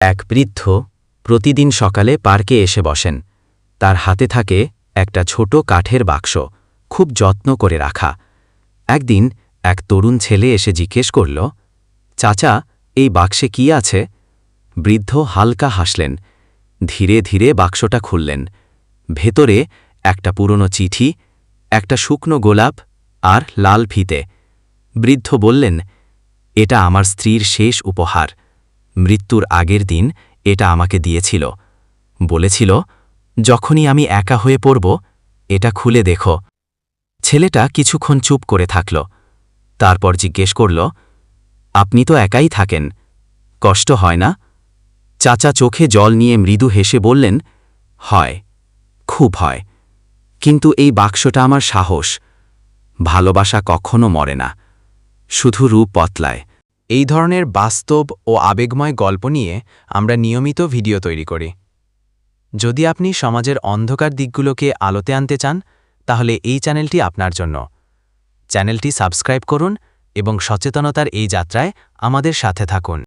এক বৃদ্ধ প্রতিদিন সকালে পার্কে এসে বসেন। তার হাতে থাকে একটা ছোট কাঠের বাক্স, খুব যত্ন করে রাখা। একদিন এক তরুণ ছেলে এসে জিজ্ঞেস করল, চাচা, এই বাক্সে কি আছে? বৃদ্ধ হালকা হাসলেন। ধীরে ধীরে বাক্সটা খুললেন। ভেতরে একটা পুরনো চিঠি, একটা শুকনো গোলাপ আর লাল ফিতে। বৃদ্ধ বললেন, এটা আমার স্ত্রীর শেষ উপহার। মৃত্যুর আগের দিন এটা আমাকে দিয়েছিল। বলেছিল, যখনই আমি একা হয়ে পড়ব, এটা খুলে দেখো। ছেলেটা কিছুক্ষণ চুপ করে থাকল। তারপর জিজ্ঞেস করল, আপনি তো একাই থাকেন, কষ্ট হয় না? চাচা চোখে জল নিয়ে মৃদু হেসে বললেন, হয়, খুব হয়। কিন্তু এই বাক্সটা আমার সাহস। ভালোবাসা কখনো মরে না, শুধু রূপ পতলায় এই ধরনের বাস্তব ও আবেগময় গল্প নিয়ে আমরা নিয়মিত ভিডিও তৈরি করি। যদি আপনি সমাজের অন্ধকার দিকগুলোকে আলোতে আনতে চান, তাহলে এই চ্যানেলটি আপনার জন্য। চ্যানেলটি সাবস্ক্রাইব করুন এবং সচেতনতার এই যাত্রায় আমাদের সাথে থাকুন।